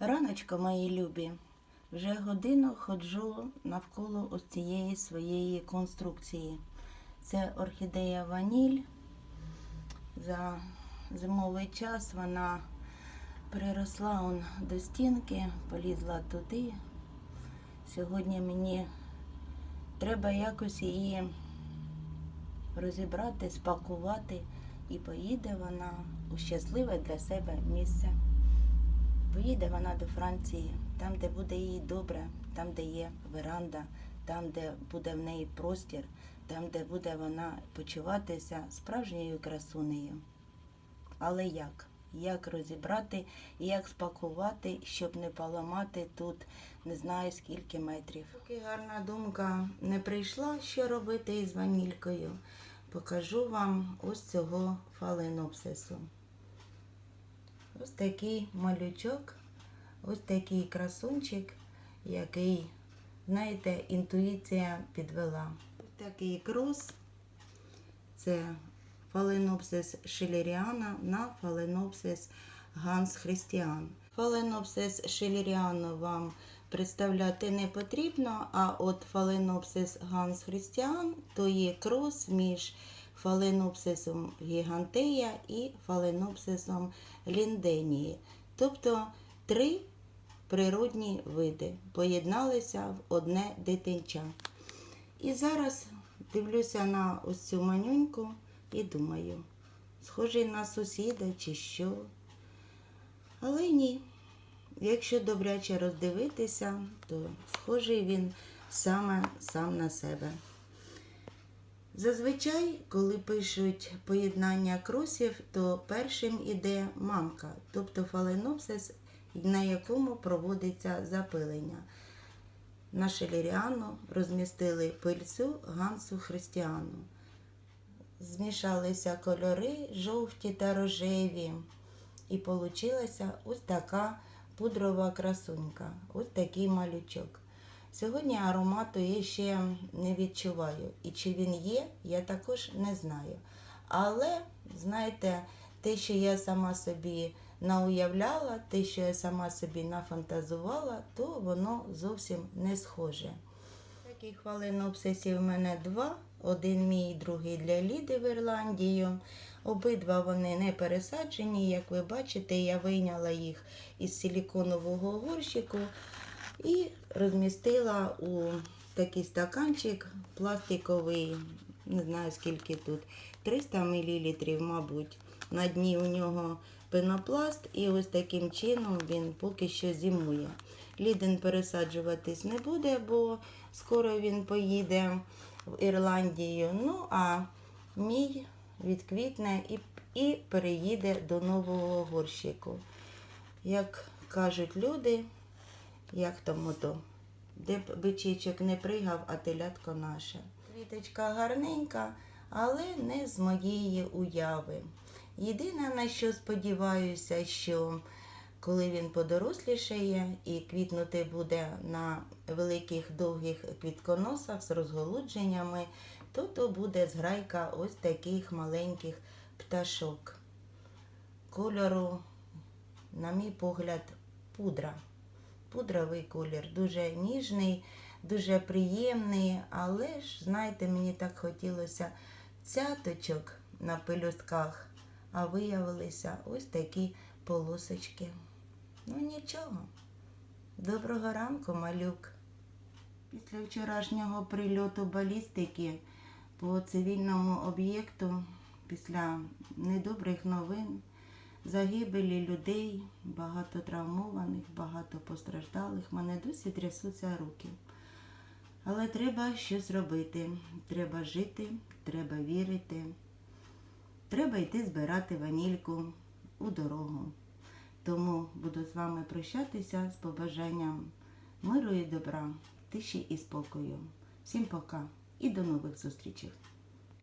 Раночко, мої любі, вже годину ходжу навколо ось цієї своєї конструкції. Це орхідея ваніль. За зимовий час вона приросла он до стінки, полізла туди. Сьогодні мені треба якось її розібрати, спакувати, і поїде вона у щасливе для себе місце. Поїде вона до Франції, там, де буде їй добре, там, де є веранда, там, де буде в неї простір, там, де буде вона почуватися справжньою красунею. Але як? Як розібрати і як спакувати, щоб не поламати тут не знаю скільки метрів. Поки гарна думка не прийшла, що робити із ванількою, покажу вам ось цього фаленопсису. Ось такий малючок, ось такий красунчик, який, знаєте, інтуїція підвела. Ось такий крос. Це фаленопсис шилеріана на фаленопсис ганс христіан. Фаленопсис шилеріану вам представляти не потрібно, а от фаленопсис ганс христіан то є крос між фаленопсисом гігантея і фаленопсисом лінденії. Тобто три природні види поєдналися в одне дитинча. І зараз дивлюся на ось цю манюньку і думаю, схожий на сусіда чи що. Але ні. Якщо добряче роздивитися, то схожий він саме сам на себе. Зазвичай, коли пишуть поєднання кросів, то першим іде мамка, тобто фаленопсис, на якому проводиться запилення. На шеліріану розмістили пильцю гансу христіану. Змішалися кольори жовті та рожеві. І получилася ось така пудрова красунька, ось такий малючок. Сьогодні аромату я ще не відчуваю. І чи він є, я також не знаю. Але, знаєте, те, що я сама собі науявляла, те, що я сама собі нафантазувала, то воно зовсім не схоже. Таких хвалинопсисів у мене два. Один мій, другий для Ліди в Ірландію. Обидва вони не пересаджені. Як ви бачите, я вийняла їх із силіконового горщику і розмістила у такий стаканчик пластиковий, не знаю скільки тут, 300 мл, мабуть. На дні у нього пенопласт, і ось таким чином він поки що зимує. Ліден пересаджуватись не буде, бо скоро він поїде в Ірландію. Ну, а мій відквітне і, і переїде до нового горщику. Як кажуть люди, як тому то, де б бичичок не пригав, а телятко наше. Квіточка гарненька, але не з моєї уяви. Єдине, на що сподіваюся, що коли він подорослішає і квітнути буде на великих довгих квітконосах з розголудженнями, то то буде зграйка ось таких маленьких пташок. Кольору, на мій погляд, пудра. Пудровий колір, дуже ніжний, дуже приємний, але ж, знаєте, мені так хотілося цяточок на пелюстках, а виявилися ось такі полосочки. Ну нічого. Доброго ранку, малюк. Після вчорашнього прильоту балістики по цивільному об'єкту, після недобрих новин, загибелі людей, багато травмованих, багато постраждалих, мене досі трясуться руки. Але треба щось робити. Треба жити, треба вірити. Треба йти збирати ванільку у дорогу. Тому буду з вами прощатися з побажанням миру і добра, тиші і спокою. Всім пока і до нових зустрічей!